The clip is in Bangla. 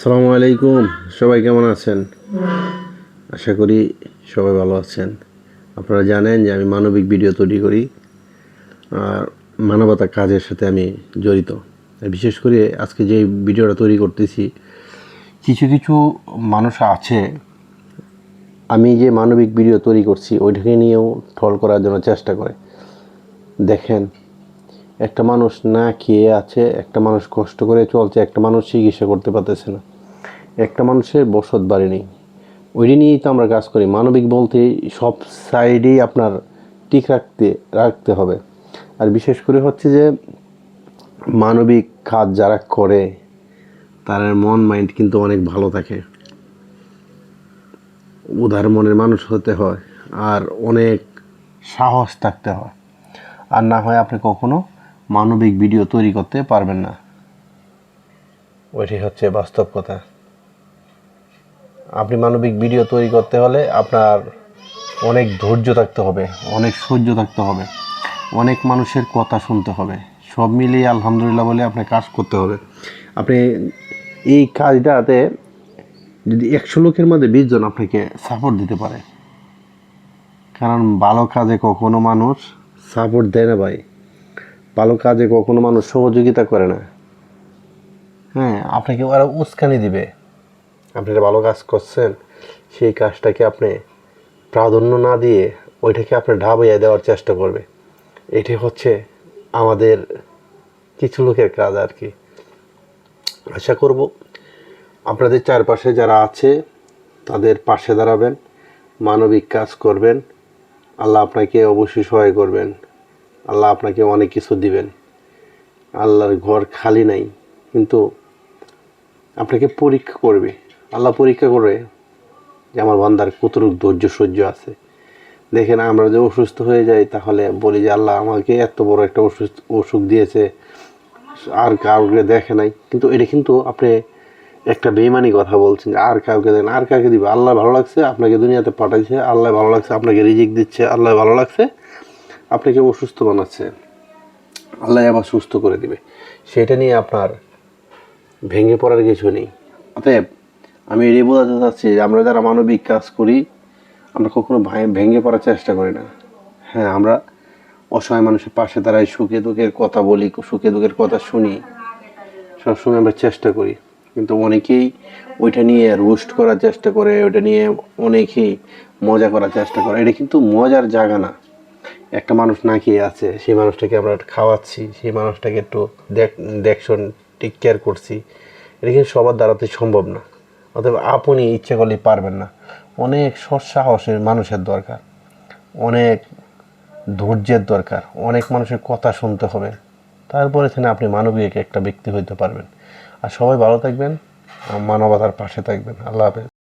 আসসালামু আলাইকুম। সবাই কেমন আছেন? আশা করি সবাই ভালো আছেন। আপনারা জানেন যে আমি মানবিক ভিডিও তৈরি করি আর মানবতা কাজের সাথে আমি জড়িত। বিশেষ করে আজকে যে ভিডিওটা তৈরি করতেছি, কিছু কিছু মানুষ আছে, আমি যে মানবিক ভিডিও তৈরি করছি ওইটাকে নিয়েও ট্রল করার জন্য চেষ্টা করে। দেখেন, একটা মানুষ না খেয়ে আছে, একটা মানুষ কষ্ট করে চলছে, একটা মানুষ চিকিৎসা করতে পারতেছে না। একটা মানুষের বসত বাড়ি নেই। ওইটি নিয়েই তো আমরা কাজ করি। মানবিক বলতে সব সাইডেই আপনার ঠিক রাখতে রাখতে হবে। আর বিশেষ করে হচ্ছে যে মানবিক কাজ যারা করে তার মন মাইন্ড কিন্তু অনেক ভালো থাকে। উদার মনের মানুষ হতে হয় আর অনেক সাহস থাকতে হয়। আর না হয় আপনি কখনো মানবিক ভিডিও তৈরি করতে পারবেন না। ওইটি হচ্ছে বাস্তব কথা। আপনি মানবিক ভিডিও তৈরি করতে হলে আপনার অনেক ধৈর্য থাকতে হবে, অনেক সহ্য থাকতে হবে, অনেক মানুষের কথা শুনতে হবে, সব মিলিয়ে আলহামদুলিল্লাহ বলে আপনি কাজ করতে হবে। আপনি এই কাজটাতে যদি একশো লোকের মধ্যে বিশ জন আপনাকে সাপোর্ট দিতে পারে, কারণ ভালো কাজে কখনো মানুষ সাপোর্ট দেয় না ভাই। ভালো কাজে কখনো মানুষ সহযোগিতা করে না। হ্যাঁ আপনাকে ওরা উস্কানি দিবে। আপনি ভালো কাজ করছেন, সেই কাজটাকে আপনি প্রাধান্য না দিয়ে ওইটাকে আপনি ঢাবাইয়া দেওয়ার চেষ্টা করবে। এটি হচ্ছে আমাদের কিছু লোকের কাজ আর কি। আশা করব আপনাদের চারপাশে যারা আছে, তাদের পাশে দাঁড়াবেন, মানবিক কাজ করবেন। আল্লাহ আপনাকে অবশ্যই সহায় করবেন। আল্লাহ আপনাকে অনেক কিছু দিবেন। আল্লাহর ঘর খালি নাই, কিন্তু আপনাকে পরীক্ষা করবে। আল্লাহ পরীক্ষা করে যে আমার বান্দার কতটুকু ধৈর্য সহ্য আছে। দেখেন আমরা যে অসুস্থ হয়ে যাই, তাহলে বলি যে আল্লাহ আমাকে এত বড় একটা অসুস্থ, অসুখ দিয়েছে। আর কাউকে দেখে নাই। কিন্তু এটা কিন্তু আপনি একটা বেমানি কথা বলছেন আর কাউকে দেন আর কাউকে দিবে। আল্লাহ ভালো লাগছে, আপনাকে দুনিয়াতে পাঠাইছে। আল্লাহ ভালো লাগছে, আপনাকে রিজিক দিচ্ছে। আল্লাহ ভালো লাগছে, আপনাকে অসুস্থ বানাচ্ছে। আল্লাহ আবার সুস্থ করে দিবে। সেটা নিয়ে আপনার ভেঙে পড়ার কিছু নেই। অতএব আমি এটাই বোঝাতে চাচ্ছি যে আমরা যারা মানবিক কাজ করি, আমরা কখনো ভেঙে পড়ার চেষ্টা করি না। হ্যাঁ আমরা অসহায় মানুষের পাশে দাঁড়াই, সুখে দুঃখের কথা বলি, সুখে দুঃখের কথা শুনি। সবসময় আমরা চেষ্টা করি। কিন্তু অনেকেই ওইটা নিয়ে রোস্ট করার চেষ্টা করে, ওইটা নিয়ে অনেকেই মজা করার চেষ্টা করে। এটা কিন্তু মজার জায়গা না। একটা মানুষ না খেয়ে আছে, সেই মানুষটাকে আমরা খাওয়াচ্ছি, সেই মানুষটাকে একটু দেখ দেখশন টেক কেয়ার করছি। এটা কিন্তু সবার দ্বারাতে সম্ভব না। অতএব আপনি ইচ্ছে করলে পারবেন না। অনেক সৎসাহসের মানুষের দরকার। অনেক ধৈর্যের দরকার। অনেক মানুষের কথা শুনতে হবে। তারপরে এখানে আপনি মানবিক একটা ব্যক্তি হইতে পারবেন। আর সবাই ভালো থাকবেন। মানবতার পাশে থাকবেন। আল্লাহ হাফেজ।